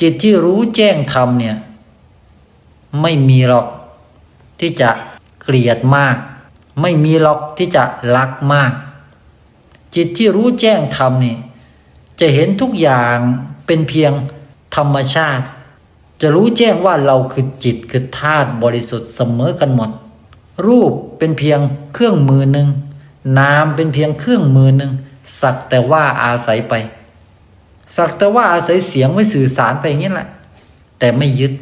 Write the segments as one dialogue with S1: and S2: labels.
S1: จิตที่รู้แจ้งธรรมเนี่ย ไม่มีหรอกที่จะเกลียดมาก ไม่มีหรอกที่จะรักมาก จิตที่รู้แจ้งธรรมนี่ จะเห็นทุกอย่างเป็นเพียงธรรมชาติ จะรู้แจ้งว่าเราคือจิตคือธาตุบริสุทธิ์เสมอกันหมด รูปเป็นเพียงเครื่องมือหนึ่งนามเป็นเพียงเครื่องมือหนึ่งสักแต่ว่าอาศัยไป สักแต่ว่าอาศัยเสียงไว้สื่อสารไปอย่างนี้แหละ แต่ไม่ยึด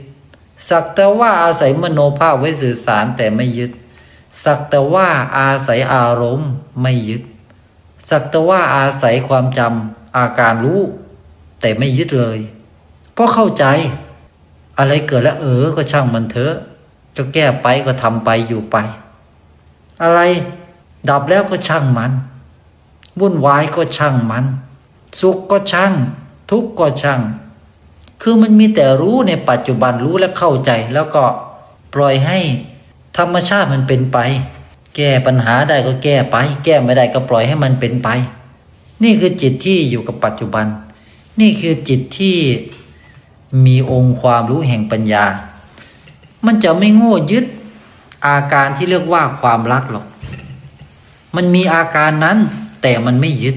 S1: สักแต่ว่าอาศัยมโนภาพไว้สื่อสารแต่ไม่ยึด สักแต่ว่าอาศัยอารมณ์ไม่ยึด สักแต่ว่าอาศัยความจำอาการรู้ แต่ไม่ยึดเลย เพราะเข้าใจ อะไรเกิดแล้วเออก็ช่างมันเถอะจะแก้ไปก็ทำไปอยู่ไป อะไรดับแล้วก็ช่างมัน วุ่นวายก็ช่างมัน สุขก็ช่าง ทุกข์ก็ช่าง คือมันมีแต่รู้ในปัจจุบันรู้และเข้าใจ แล้วก็ปล่อยให้ธรรมชาติมันเป็นไป แก้ปัญหาได้ก็แก้ไป แก้ไม่ได้ก็ปล่อยให้มันเป็นไป นี่คือจิตที่อยู่กับปัจจุบัน นี่คือจิตที่มีองค์ความรู้แห่งปัญญา มันจะไม่โง่ยึดอาการที่เรียกว่าความรักหรอก มันมีอาการนั้นแต่มันไม่ยึด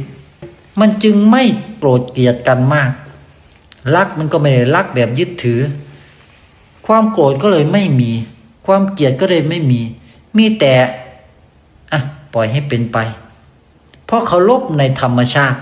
S1: มันจึงไม่โกรธเกลียดกันมาก รักมันก็ไม่ได้รักแบบยึดถือ ความโกรธก็เลยไม่มี ความเกลียดก็เลยไม่มี มีแต่อะปล่อยให้เป็นไป เพราะเคารพในธรรมชาติ